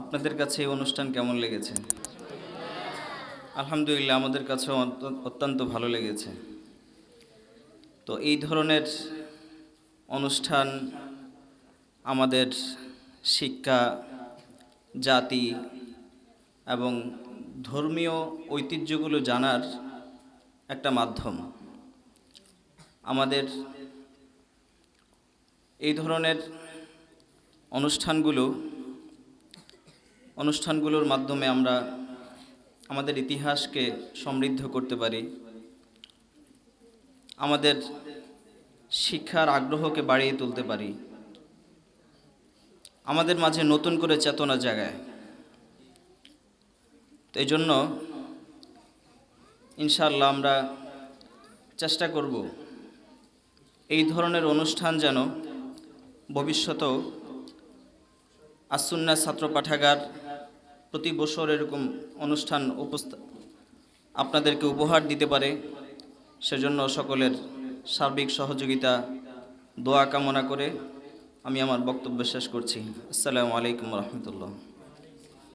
আপনাদের কাছে এই অনুষ্ঠান কেমন লেগেছে? আলহামদুলিল্লাহ, আমাদের কাছেও অত্যন্ত ভালো লেগেছে। তো এই ধরনের অনুষ্ঠান আমাদের শিক্ষা, জাতি এবং ধর্মীয় ঐতিহ্যগুলো জানার একটা মাধ্যম। আমাদের এই ধরনের অনুষ্ঠানগুলো অনুষ্ঠানগুলোর মাধ্যমে আমরা আমাদের ইতিহাসকে সমৃদ্ধ করতে পারি। আমাদের শিক্ষার আগ্রহকে বাড়িয়ে তুলতে পারি। আমাদের মাঝে নতুন করে চেতনা জাগায়। তো এই জন্য ইনশাল্লাহ আমরা চেষ্টা করব এই ধরনের অনুষ্ঠান যেন ভবিষ্যতেও আসুন্না ছাত্র পাঠাগার প্রতি বছর এরকম অনুষ্ঠান উপস্থা আপনাদেরকে উপহার দিতে পারে। সেজন্য সকলের সার্বিক সহযোগিতা, দোয়া কামনা করে আমি আমার বক্তব্য শেষ করছি। আসসালামু আলাইকুম রহমতুল্লাহ।